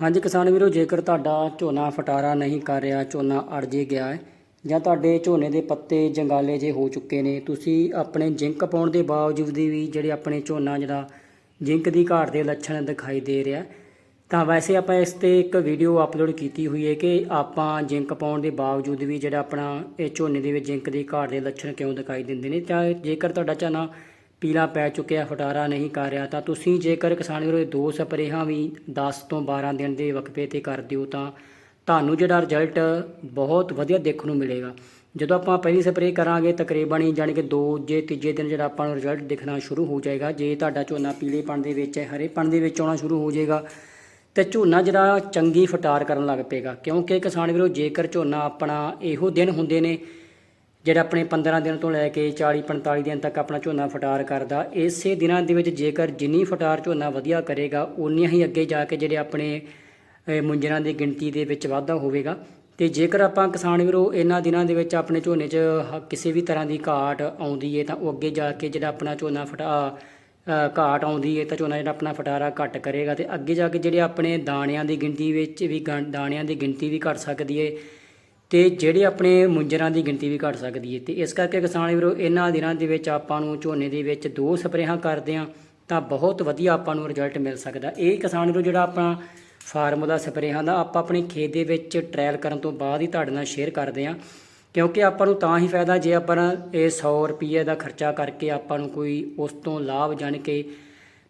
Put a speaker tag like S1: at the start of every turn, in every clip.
S1: ਹਾਂਜੀ ਕਿਸਾਨ ਵੀਰੋ, ਜੇਕਰ ਤੁਹਾਡਾ ਝੋਨਾ ਫਟਾਰਾ ਨਹੀਂ ਕਰ ਰਿਹਾ, ਝੋਨਾ ਅੜ ਜੇ ਗਿਆ ਹੈ, ਜਾਂ ਤੁਹਾਡੇ ਝੋਨੇ ਦੇ ਪੱਤੇ ਜੰਗਾਲੇ ਜੇ ਹੋ ਚੁੱਕੇ ਨੇ, ਤੁਸੀਂ ਆਪਣੇ ਜਿੰਕ ਪਾਉਣ ਦੇ ਬਾਵਜੂਦ ਵੀ ਜਿਹੜੇ ਆਪਣੇ ਝੋਨਾ ਜਿਹੜਾ ਜਿੰਕ ਦੀ ਘਾਟ ਦੇ ਲੱਛਣ ਦਿਖਾਈ ਦੇ ਰਿਹਾ ਤਾਂ ਵੈਸੇ ਆਪਾਂ ਇਸ ਤੇ ਇੱਕ ਵੀਡੀਓ ਅਪਲੋਡ ਕੀਤੀ ਹੋਈ ਹੈ ਕਿ ਆਪਾਂ ਜਿੰਕ ਪਾਉਣ ਦੇ ਬਾਵਜੂਦ ਵੀ ਜਿਹੜਾ ਆਪਣਾ ਇਹ ਝੋਨੇ ਦੇ ਵਿੱਚ ਜਿੰਕ ਦੀ ਘਾਟ ਦੇ ਲੱਛਣ ਕਿਉਂ ਦਿਖਾਈ ਦਿੰਦੇ ਨੇ ਤਾਂ ਜੇਕਰ ਤੁਹਾਡਾ ਝੋਨਾ ਪੀਲਾ ਪੈ ਚੁੱਕਿਆ, ਫਟਾਰਾ ਨਹੀਂ ਕਰ ਰਿਹਾ। ਤਾਂ ਤੁਸੀਂ ਜੇਕਰ ਕਿਸਾਨ ਵੀਰੋ, ਇਹ ਦੋ ਸਪਰੇਹਾਂ ਵੀ 10 ਤੋਂ 12 ਦਿਨ ਦੇ ਵਕਫੇ ਤੇ ਕਰ ਦਿਓ ਤਾਂ ਤੁਹਾਨੂੰ ਜਿਹੜਾ ਰਿਜ਼ਲਟ ਬਹੁਤ ਵਧੀਆ ਦੇਖਣ ਨੂੰ ਮਿਲੇਗਾ। ਜਦੋਂ ਆਪਾਂ ਪਹਿਲੀ ਸਪਰੇਅ ਕਰਾਂਗੇ, ਤਕਰੀਬਨ ਹੀ ਜਾਣੀ ਕਿ ਦੋ ਜੇ ਤੀਜੇ ਦਿਨ ਜਿਹੜਾ ਆਪਾਂ ਨੂੰ ਰਿਜ਼ਲਟ ਦਿਖਣਾ ਸ਼ੁਰੂ ਹੋ ਜਾਏਗਾ। ਜੇ ਤੁਹਾਡਾ ਝੋਨਾ ਪੀਲੇਪਣ ਦੇ ਵਿੱਚ ਹੈ, ਹਰੇਪਣ ਦੇ ਵਿੱਚ ਆਉਣਾ ਸ਼ੁਰੂ ਹੋ ਜਾਏਗਾ, ਤੇ ਝੋਨਾ ਜਿਹੜਾ ਚੰਗੀ ਫਟਾਰ ਕਰਨ ਲੱਗ ਪਏਗਾ। ਕਿਉਂਕਿ ਕਿਸਾਨ ਵੀਰੋ, ਜੇਕਰ ਝੋਨਾ ਆਪਣਾ ਇਹੋ ਦਿਨ ਹੁੰਦੇ ਨੇ ਜਿਹੜਾ ਆਪਣੇ 15 ਦਿਨ ਤੋਂ ਲੈ ਕੇ 40 45 ਦਿਨ ਤੱਕ ਆਪਣਾ ਝੋਨਾ ਫਟਾਰ ਕਰਦਾ, ਇਸੇ ਦਿਨਾਂ ਦੇ ਵਿੱਚ ਜੇਕਰ ਜਿੰਨੀ ਫਟਾਰ ਝੋਨਾ ਵਧੀਆ ਕਰੇਗਾ ਉਨੀਆਂ ਹੀ ਅੱਗੇ ਜਾ ਕੇ ਜਿਹੜੇ ਆਪਣੇ ਮੁੰਜਰਾਂ ਦੀ ਗਿਣਤੀ ਦੇ ਵਿੱਚ ਵਾਧਾ ਹੋਵੇਗਾ। ਤੇ ਜੇਕਰ ਆਪਾਂ ਕਿਸਾਨ ਵੀਰੋ, ਇਹਨਾਂ ਦਿਨਾਂ ਦੇ ਵਿੱਚ ਆਪਣੇ ਝੋਨੇ 'ਚ ਹ- ਕਿਸੇ ਵੀ ਤਰ੍ਹਾਂ ਦੀ ਘਾਟ ਆਉਂਦੀ ਹੈ ਤਾਂ ਉਹ ਅੱਗੇ ਜਾ ਕੇ ਜਿਹੜਾ ਆਪਣਾ ਝੋਨਾ ਫਟਾ ਘਾਟ ਆਉਂਦੀ ਹੈ ਤਾਂ ਝੋਨਾ ਜਿਹੜਾ ਆਪਣਾ ਫਟਾਰਾ ਘੱਟ ਕਰੇਗਾ। ਤੇ ਅੱਗੇ ਜਾ ਕੇ ਜਿਹੜੇ ਆਪਣੇ ਦਾਣਿਆਂ ਦੀ ਗਿਣਤੀ ਵਿੱਚ ਵੀ ਗਣ- ਦਾਣਿਆਂ ਦੀ ਗਿਣਤੀ ਵੀ ਘਟ ਸਕਦੀ ਹੈ ਤੇ ਜਿਹੜੇ ਆਪਣੇ ਮੁੰਜਰਾਂ ਦੀ ਗਿਣਤੀ ਵੀ ਘਟ ਸਕਦੀ ਹੈ। ਤੇ ਇਸ ਕਰਕੇ ਕਿਸਾਨ ਵੀਰੋ, ਇਹਨਾਂ ਦਿਨਾਂ ਦੇ ਵਿੱਚ ਆਪਾਂ ਨੂੰ ਝੋਨੇ ਦੇ ਵਿੱਚ ਦੋ ਸਪਰੇਹਾਂ ਕਰਦੇ ਆ ਤਾਂ ਬਹੁਤ ਵਧੀਆ ਆਪਾਂ ਨੂੰ ਰਿਜ਼ਲਟ ਮਿਲ ਸਕਦਾ। ਇਹ ਕਿਸਾਨ ਵੀਰੋ, ਜਿਹੜਾ ਆਪਣਾ ਫਾਰਮ ਦਾ ਸਪਰੇਹਾਂ ਦਾ, ਆਪਾਂ ਆਪਣੇ ਖੇਤ ਦੇ ਵਿੱਚ ਟ੍ਰਾਇਲ ਕਰਨ ਤੋਂ ਬਾਅਦ ਹੀ ਤੁਹਾਡੇ ਨਾਲ ਸ਼ੇਅਰ ਕਰਦੇ ਆ ਕਿਉਂਕਿ ਆਪਾਂ ਨੂੰ ਤਾਂ ਹੀ ਫਾਇਦਾ ਜੇ ਆਪਾਂ ਇਹ 100 ਰੁਪਏ ਦਾ ਖਰਚਾ ਕਰਕੇ ਆਪਾਂ ਨੂੰ ਕੋਈ ਉਸ ਤੋਂ ਲਾਭ, ਜਾਣ ਕੇ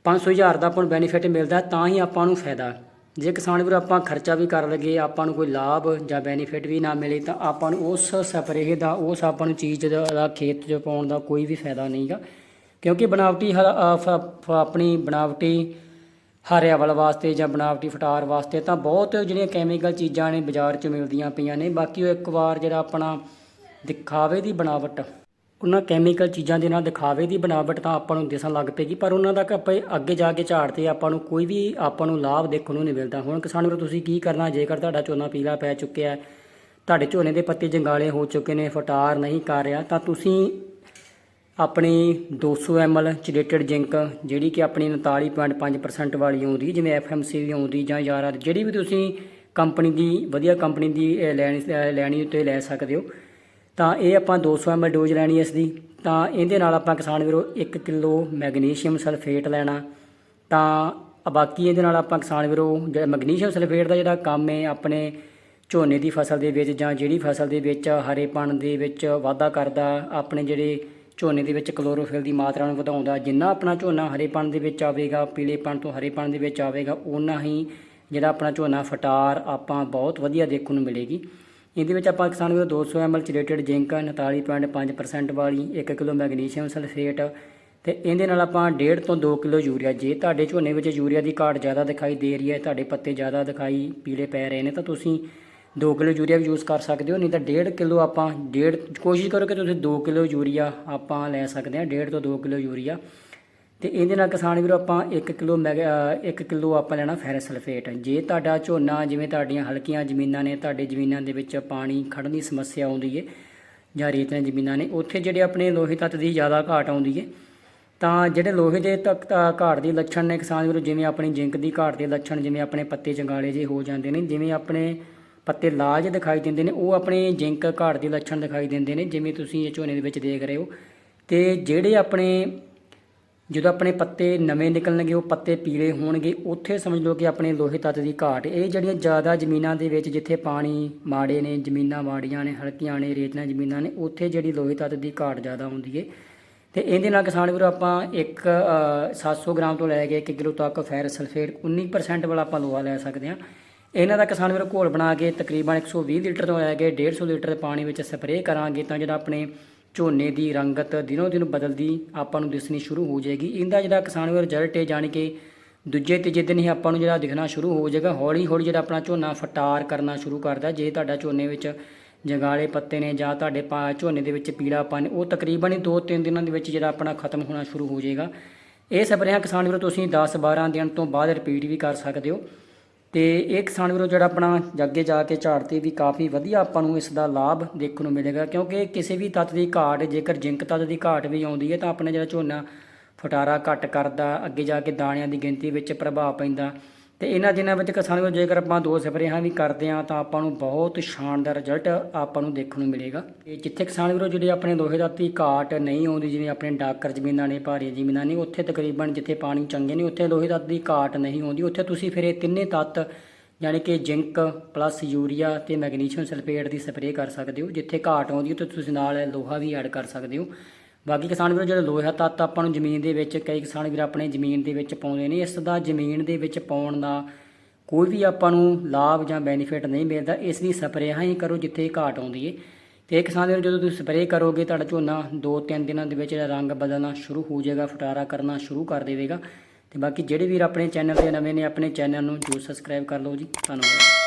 S1: 500 ਹਜ਼ਾਰ ਦਾ ਆਪਾਂ ਨੂੰ ਬੈਨੀਫਿਟ ਮਿਲਦਾ, ਤਾਂ ਹੀ ਆਪਾਂ ਨੂੰ ਫਾਇਦਾ। ਜੇ ਕਿਸਾਨ ਵੀਰ ਆਪਾਂ ਖਰਚਾ ਵੀ ਕਰ ਲਗੇ, ਆਪਾਂ ਨੂੰ ਕੋਈ ਲਾਭ ਜਾਂ ਬੈਨੀਫਿਟ ਵੀ ਨਾ ਮਿਲੇ, ਤਾਂ ਆਪਾਂ ਨੂੰ ਉਸ ਸਪਰੇਅ ਦਾ, ਉਸ ਆਪਾਂ ਨੂੰ ਚੀਜ਼ ਦਾ ਖੇਤ 'ਚ ਪਾਉਣ ਦਾ ਕੋਈ ਵੀ ਫਾਇਦਾ ਨਹੀਂਗਾ ਕਿਉਂਕਿ ਬਣਾਵਟੀ ਹਰਾ- ਆਪਣੀ ਬਣਾਵਟੀ ਹਰਿਆਵਲ ਵਾਸਤੇ ਜਾਂ ਬਣਾਵਟੀ ਫਟਾਰ ਵਾਸਤੇ ਤਾਂ ਬਹੁਤ ਜਿਹੜੀਆਂ ਕੈਮੀਕਲ ਚੀਜ਼ਾਂ ਨੇ ਬਾਜ਼ਾਰ 'ਚ ਮਿਲਦੀਆਂ ਪਈਆਂ ਨੇ। ਬਾਕੀ ਉਹ ਇੱਕ ਵਾਰ ਜਿਹੜਾ ਆਪਣਾ ਦਿਖਾਵੇ ਦੀ ਬਣਾਵਟ ਉਹਨਾਂ ਕੈਮੀਕਲ ਚੀਜ਼ਾਂ ਦੇ ਨਾਲ ਦਿਖਾਵੇ ਦੀ ਬਣਾਵਟ ਤਾਂ ਆਪਾਂ ਨੂੰ ਦਿਸਣ ਲੱਗ ਪਏਗੀ, ਪਰ ਉਹਨਾਂ ਦਾ ਆਪਾਂ ਅੱਗੇ ਜਾ ਕੇ ਝਾੜ ਤੇ ਆਪਾਂ ਨੂੰ ਕੋਈ ਵੀ ਆਪਾਂ ਨੂੰ ਲਾਭ ਦੇਖਣ ਨੂੰ ਨਹੀਂ ਮਿਲਦਾ। ਹੁਣ ਕਿਸਾਨ ਵੀਰੋ, ਤੁਸੀਂ ਕੀ ਕਰਨਾ? ਜੇਕਰ ਤੁਹਾਡਾ ਝੋਨਾ ਪੀਲਾ ਪੈ ਚੁੱਕਿਆ ਹੈ, ਤੁਹਾਡੇ ਝੋਨੇ ਦੇ ਪੱਤੇ ਜੰਗਾਲੇ ਹੋ ਚੁੱਕੇ ਨੇ, ਫਟਾਰ ਨਹੀਂ ਕਰ ਰਿਹਾ, ਤਾਂ ਤੁਸੀਂ ਆਪਣੀ 200 ml ਚਿਲੇਟਡ ਜਿੰਕ, ਜਿਹੜੀ ਕਿ ਆਪਣੀ 39.5% ਵਾਲੀ ਆਉਂਦੀ, ਜਿਵੇਂ ਐਫਐਮਸੀ ਵੀ ਆਉਂਦੀ ਜਾਂ ਯਾਰਾ, ਜਿਹੜੀ ਵੀ ਤੁਸੀਂ ਕੰਪਨੀ ਦੀ, ਵਧੀਆ ਕੰਪਨੀ ਦੀ ਲੈਣੀ ਲੈਣੀ ਉੱਤੇ ਲੈ ਸਕਦੇ ਹੋ ਤਾਂ ਇਹ ਆਪਾਂ 200 ml ਡੋਜ਼ ਲੈਣੀ ਇਸ ਦੀ ਤਾਂ ਇਹਦੇ ਨਾਲ ਆਪਾਂ ਕਿਸਾਨ ਵੀਰੋ 1 ਕਿਲੋ ਮੈਗਨੀਸ਼ੀਅਮ ਸਲਫੇਟ ਲੈਣਾ। ਤਾਂ ਬਾਕੀ ਇਹਦੇ ਨਾਲ ਆਪਾਂ ਕਿਸਾਨ ਵੀਰੋ ਜਿਹੜਾ ਮੈਗਨੀਸ਼ੀਅਮ ਸਲਫੇਟ ਦਾ ਜਿਹੜਾ ਕੰਮ ਹੈ, ਆਪਣੇ ਝੋਨੇ ਦੀ ਫਸਲ ਦੇ ਵਿੱਚ ਜਾਂ ਜਿਹੜੀ ਫਸਲ ਦੇ ਵਿੱਚ ਹਰੇਪਣ ਦੇ ਵਿੱਚ ਵਾਧਾ ਕਰਦਾ, ਆਪਣੇ ਜਿਹੜੇ ਝੋਨੇ ਦੇ ਵਿੱਚ ਕਲੋਰੋਫਿਲ ਦੀ ਮਾਤਰਾ ਨੂੰ ਵਧਾਉਂਦਾ, ਜਿੰਨਾ ਆਪਣਾ ਝੋਨਾ ਹਰੇਪਣ ਦੇ ਵਿੱਚ ਆਵੇਗਾ, ਪੀਲੇਪਣ ਤੋਂ ਹਰੇਪਣ ਦੇ ਵਿੱਚ ਆਵੇਗਾ ਉਨਾ ਹੀ ਜਿਹੜਾ ਆਪਣਾ ਝੋਨਾ ਫਟਾਰ ਆਪਾਂ ਬਹੁਤ ਵਧੀਆ ਦੇਖਣ ਨੂੰ ਮਿਲੇਗੀ। ਇਹਦੇ ਵਿੱਚ ਆਪਾਂ ਕਿਸਾਨ ਵੀਰੋ 200 ml ਚਿਲੇਟਡ ਜ਼ਿੰਕ 49.5% ਵਾਲੀ 1 ਕਿਲੋ ਮੈਗਨੀਸ਼ੀਅਮ ਸਲਫੇਟ ਤੇ ਇਹਦੇ ਨਾਲ ਆਪਾਂ 1.5 ਤੋਂ 2 ਕਿਲੋ ਯੂਰੀਆ, ਜੇ ਤੁਹਾਡੇ ਝੋਨੇ ਵਿੱਚ ਯੂਰੀਆ ਦੀ ਘਾਟ ਜ਼ਿਆਦਾ ਦਿਖਾਈ ਦੇ ਰਹੀ ਹੈ, ਤੁਹਾਡੇ ਪੱਤੇ ਜ਼ਿਆਦਾ ਦਿਖਾਈ ਪੀਲੇ ਪੈ ਰਹੇ ਨੇ, ਤਾਂ ਤੁਸੀਂ 2 ਕਿਲੋ ਯੂਰੀਆ ਵੀ ਯੂਜ਼ ਕਰ ਸਕਦੇ ਹੋ, ਨਹੀਂ ਤਾਂ 1.5 ਕਿਲੋ ਆਪਾਂ 1.5 ਕੋਸ਼ਿਸ਼ ਕਰੋ ਕਿ ਤੁਸੀਂ 2 ਕਿਲੋ ਯੂਰੀਆ ਆਪਾਂ ਲੈ ਸਕਦੇ ਹਾਂ 1.5 ਤੋਂ 2 ਕਿਲੋ ਯੂਰੀਆ। ਤੇ ਇਹਦੇ ਨਾਲ ਕਿਸਾਨ ਵੀਰੋ ਆਪਾਂ 1 ਕਿਲੋ ਮੈਗਾ 1 ਕਿਲੋ ਆਪਾਂ ਲੈਣਾ ਫੈਰਸ ਸਲਫੇਟ। ਜੇ ਤੁਹਾਡਾ ਝੋਨਾ ਜਿਵੇਂ ਤੁਹਾਡੀਆਂ ਹਲਕੀਆਂ ਜ਼ਮੀਨਾਂ ਨੇ, ਤੁਹਾਡੇ ਜ਼ਮੀਨਾਂ ਦੇ ਵਿੱਚ ਪਾਣੀ ਖੜਨ ਦੀ ਸਮੱਸਿਆ ਆਉਂਦੀ ਹੈ ਜਾਂ ਰੇਤਲੀਆਂ ਜ਼ਮੀਨਾਂ ਨੇ, ਉੱਥੇ ਜਿਹੜੇ ਆਪਣੇ ਲੋਹੇ ਤੱਤ ਦੀ ਜ਼ਿਆਦਾ ਘਾਟ ਆਉਂਦੀ ਹੈ ਤਾਂ ਜਿਹੜੇ ਲੋਹੇ ਦੇ ਤੱਕ ਘਾਟ ਦੇ ਲੱਛਣ ਨੇ ਕਿਸਾਨ ਵੀਰੋ, ਜਿਵੇਂ ਆਪਣੀ ਜਿੰਕ ਦੀ ਘਾਟ ਦੇ ਲੱਛਣ, ਜਿਵੇਂ ਆਪਣੇ ਪੱਤੇ ਚੰਗਾਲੇ ਜੇ ਹੋ ਜਾਂਦੇ ਨੇ, ਜਿਵੇਂ ਆਪਣੇ ਪੱਤੇ ਲਾਲ ਦਿਖਾਈ ਦਿੰਦੇ ਨੇ, ਉਹ ਆਪਣੇ ਜਿੰਕ ਘਾਟ ਦੇ ਲੱਛਣ ਦਿਖਾਈ ਦਿੰਦੇ ਨੇ, ਜਿਵੇਂ ਤੁਸੀਂ ਇਹ ਝੋਨੇ ਦੇ ਵਿੱਚ ਦੇਖ ਰਹੇ ਹੋ। ਤੇ ਜਿਹੜੇ ਆਪਣੇ ਜਦੋਂ ਆਪਣੇ ਪੱਤੇ ਨਵੇਂ ਨਿਕਲਣਗੇ ਉਹ ਪੱਤੇ ਪੀਲੇ ਹੋਣਗੇ ਉੱਥੇ ਸਮਝ ਲਓ ਕਿ ਆਪਣੇ ਲੋਹੇ ਤੱਤ ਦੀ ਘਾਟ। ਇਹ ਜਿਹੜੀਆਂ ਜ਼ਿਆਦਾ ਜ਼ਮੀਨਾਂ ਦੇ ਵਿੱਚ ਜਿੱਥੇ ਪਾਣੀ ਮਾੜੇ ਨੇ ਜ਼ਮੀਨਾਂ ਮਾੜੀਆਂ ਨੇ ਹਲਕੀਆਂ ਨੇ ਰੇਤਲੀਆਂ ਜ਼ਮੀਨਾਂ ਨੇ ਉੱਥੇ ਜਿਹੜੀ ਲੋਹੇ ਤੱਤ ਦੀ ਘਾਟ ਜ਼ਿਆਦਾ ਹੁੰਦੀ ਹੈ ਤੇ ਇਹਦੇ ਨਾਲ ਕਿਸਾਨ ਵੀਰੋ ਆਪਾਂ ਇੱਕ ਅ, 700 ਗ੍ਰਾਮ ਤੋਂ ਲੈ ਕੇ 1 ਕਿਲੋ ਤੱਕ ਫੈਰਸ ਸਲਫੇਟ 19% ਵਾਲਾ ਆਪਾਂ ਲੋਹਾ ਲੈ ਸਕਦੇ ਹਾਂ। ਇਹਨਾਂ ਦਾ ਕਿਸਾਨ ਵੀਰੋ ਘੋਲ ਬਣਾ ਕੇ ਤਕਰੀਬਨ 120 ਲੀਟਰ ਤੋਂ ਲੈ ਕੇ 150 ਲੀਟਰ ਪਾਣੀ ਵਿੱਚ ਸਪਰੇਅ ਕਰਾਂਗੇ ਤਾਂ ਜਿਹੜਾ ਆਪਣੇ ਝੋਨੇ ਦੀ ਰੰਗਤ ਦਿਨੋ ਦਿਨ ਬਦਲਦੀ ਆਪਾਂ ਨੂੰ ਦਿਸਣੀ ਸ਼ੁਰੂ ਹੋ ਜਾਏਗੀ। ਇਹਦਾ ਜਿਹੜਾ ਕਿਸਾਨ ਵੀਰ ਰਿਜ਼ਲਟ ਹੈ ਜਾਣੀ ਕਿ ਦੂਜੇ ਤੀਜੇ ਦਿਨ ਹੀ ਆਪਾਂ ਨੂੰ ਜਿਹੜਾ ਦਿਖਣਾ ਸ਼ੁਰੂ ਹੋ ਜਾਏਗਾ। ਹੌਲੀ ਹੌਲੀ ਜਿਹੜਾ ਆਪਣਾ ਝੋਨਾ ਫਟਾਰ ਕਰਨਾ ਸ਼ੁਰੂ ਕਰਦਾ। ਜੇ ਤੁਹਾਡਾ ਝੋਨੇ ਵਿੱਚ ਜੰਗਾਲੇ ਪੱਤੇ ਨੇ ਜਾਂ ਤੁਹਾਡੇ ਪਾ ਝੋਨੇ ਦੇ ਵਿੱਚ ਪੀਲਾਪਨ ਉਹ ਤਕਰੀਬਨ ਹੀ 2-3 ਦਿਨਾਂ ਦੇ ਵਿੱਚ ਜਿਹੜਾ ਆਪਣਾ ਖਤਮ ਹੋਣਾ ਸ਼ੁਰੂ ਹੋ ਜਾਏਗਾ। ਇਹ ਸਪਰੇਆਂ ਕਿਸਾਨ ਵੀਰੋ, ਤੁਸੀਂ 10-12 ਦਿਨ ਤੋਂ ਬਾਅਦ ਰਿਪੀਟ ਵੀ ਕਰ ਸਕਦੇ ਹੋ। ਤੇ ਇਹ ਕਿਸਾਨ ਵੀਰੋ ਜਿਹੜਾ ਆਪਣਾ ਅੱਗੇ ਜਾ ਕੇ ਝਾੜ ਤੇ ਵੀ ਕਾਫੀ ਵਧੀਆ ਆਪਾਂ ਨੂੰ ਇਸ ਦਾ ਲਾਭ ਦੇਖਣ ਨੂੰ ਮਿਲੇਗਾ, ਕਿਉਂਕਿ ਕਿਸੇ ਵੀ ਤੱਤ ਦੀ ਘਾਟ, ਜੇਕਰ ਜਿੰਕ ਤੱਤ ਦੀ ਘਾਟ ਵੀ ਆਉਂਦੀ ਹੈ ਤਾਂ ਆਪਣਾ ਜਿਹੜਾ ਝੋਨਾ ਫਟਾਰਾ ਘੱਟ ਕਰਦਾ, ਅੱਗੇ ਜਾ ਕੇ ਦਾਣਿਆਂ ਦੀ ਗਿਣਤੀ ਵਿੱਚ ਪ੍ਰਭਾਵ ਪੈਂਦਾ। ਤੇ ਇਹਨਾਂ ਦਿਨਾਂ ਵਿੱਚ ਕਿਸਾਨ ਵੀਰੋ, ਜੇਕਰ ਆਪਾਂ ਦੋ ਸਪਰੇਹਾਂ ਵੀ ਕਰਦੇ ਹਾਂ, ਤਾਂ ਆਪਾਂ ਨੂੰ ਬਹੁਤ ਸ਼ਾਨਦਾਰ ਰਿਜ਼ਲਟ ਆਪਾਂ ਨੂੰ ਦੇਖਣ ਨੂੰ ਮਿਲੇਗਾ। ਤੇ ਜਿੱਥੇ ਕਿਸਾਨ ਵੀਰੋ, ਜਿਹੜੇ ਆਪਣੇ ਲੋਹੇ ਦਾ ਤੀ ਘਾਟ ਨਹੀਂ ਆਉਂਦੀ, ਜਿਵੇਂ ਆਪਣੇ ਡਾਕਰ ਜ਼ਮੀਨਾਂ ਨੇ, ਭਾਰੀ ਜ਼ਮੀਨਾਂ ਨੇ, ਉੱਥੇ ਤਕਰੀਬਨ ਜਿੱਥੇ ਪਾਣੀ ਚੰਗੇ ਨੇ, ਉੱਥੇ ਲੋਹੇ ਦਾ ਦੀ ਘਾਟ ਨਹੀਂ ਆਉਂਦੀ। ਉੱਥੇ ਤੁਸੀਂ ਫਿਰ ਇਹ ਤਿੰਨੇ ਤੱਤ, ਯਾਨੀ ਕਿ ਜ਼ਿੰਕ ਪਲੱਸ ਯੂਰੀਆ ਤੇ ਮੈਗਨੀਸ਼ੀਅਮ ਸਲਫੇਟ ਦੀ ਸਪਰੇਅ ਕਰ ਸਕਦੇ ਹੋ। ਜਿੱਥੇ ਘਾਟ ਆਉਂਦੀ ਉੱਥੇ ਤੁਸੀਂ ਨਾਲ ਲੋਹਾ ਵੀ ਐਡ ਕਰ ਸਕਦੇ ਹੋ। ਬਾਕੀ ਕਿਸਾਨ ਵੀਰੋ, ਜਿਹੜਾ ਲੋਹਾ ਤੱਤ ਆਪਾਂ ਨੂੰ ਜ਼ਮੀਨ ਦੇ ਵਿੱਚ, ਕਈ ਕਿਸਾਨ ਵੀਰ ਆਪਣੇ ਜ਼ਮੀਨ ਦੇ ਵਿੱਚ ਪਾਉਂਦੇ ਨੇ, ਇਸ ਦਾ ਜ਼ਮੀਨ ਦੇ ਵਿੱਚ ਪਾਉਣ ਦਾ ਕੋਈ ਵੀ ਆਪਾਂ ਨੂੰ ਲਾਭ ਜਾਂ ਬੈਨੀਫਿਟ ਨਹੀਂ ਮਿਲਦਾ, ਇਸ ਦੀ ਸਪਰੇਹਾਂ ਹੀ ਕਰੋ ਜਿੱਥੇ ਘਾਟ ਆਉਂਦੀ ਏ। ਤੇ ਕਿਸਾਨ ਵੀਰੋ, ਜਦੋਂ ਤੁਸੀਂ ਸਪਰੇਅ ਕਰੋਗੇ, ਤੁਹਾਡਾ ਝੋਨਾ 2-3 ਦਿਨਾਂ ਦੇ ਵਿੱਚ ਰੰਗ ਬਦਲਣਾ ਸ਼ੁਰੂ ਹੋ ਜਾਏਗਾ, ਫਟਾਰਾ ਕਰਨਾ ਸ਼ੁਰੂ ਕਰ ਦੇਵੇਗਾ। ਤੇ ਬਾਕੀ ਜਿਹੜੇ ਵੀਰ ਆਪਣੇ ਚੈਨਲ ਤੇ ਨਵੇਂ ਨੇ, ਆਪਣੇ ਚੈਨਲ ਨੂੰ ਜਰੂਰ ਸਬਸਕ੍ਰਾਈਬ ਕਰ ਲਓ ਜੀ। ਧੰਨਵਾਦ।